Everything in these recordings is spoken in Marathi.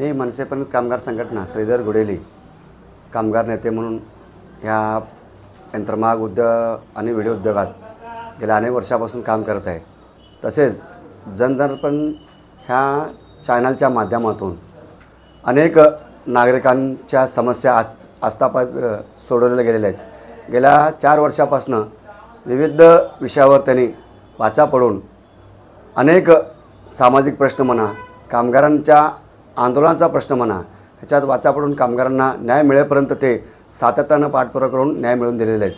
मनसेपर्यंत कामगार संघटना श्रीधर गुडेली कामगार नेते म्हणून ह्या यंत्रमाग उद्योग आणि व्हिडिओ उद्योगात गेल्या अनेक वर्षापासून काम करत आहे. तसेच जनदर्पण ह्या चॅनलच्या माध्यमातून अनेक नागरिकांच्या समस्या आज आस्थापा सोडवलेल्या गेलेल्या आहेत. गेल्या चार वर्षापासून विविध विषयावर त्यांनी वाचा पडून अनेक सामाजिक प्रश्न म्हणा कामगारांच्या आंदोलनाचा प्रश्न म्हणा ह्याच्यात वाचा पडून कामगारांना न्याय मिळेपर्यंत ते सातत्यानं पाठपुरावा करून न्याय मिळवून दिलेले आहेत.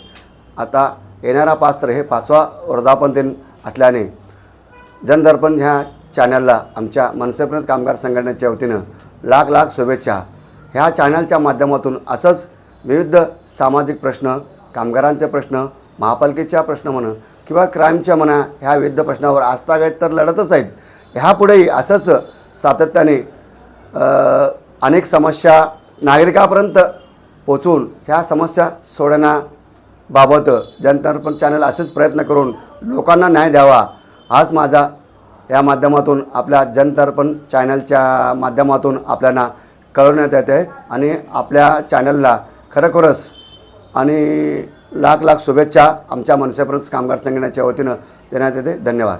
आता येणारा पाच तर हे पाचवा वर्धापन दिन असल्याने जनदर्पण ह्या चॅनलला आमच्या मनसेपर्यंत कामगार संघटनेच्या वतीनं लाख लाख शुभेच्छा. ह्या चॅनलच्या माध्यमातून असंच विविध सामाजिक प्रश्न कामगारांचे प्रश्न महापालिकेच्या प्रश्न म्हणा किंवा क्राईमच्या म्हणा ह्या विविध प्रश्नावर आस्थागायत तर लढतच आहेत. ह्यापुढेही असंच सातत्याने अनेक समस्या नागरिकापर्यंत पोचवून ह्या समस्या सोडवण्याबाबत जनदर्पण चॅनल असेच प्रयत्न करून लोकांना न्याय द्यावा हाच माझा या माध्यमातून आपल्या जनतार्पण चॅनलच्या माध्यमातून आपल्याला कळवण्यात येते आहे आणि आपल्या चॅनलला खरोखरच आणि लाख लाख शुभेच्छा आमच्या मनसेपर्यंत कामगार संघटनेच्या वतीनं देण्यात येते. धन्यवाद.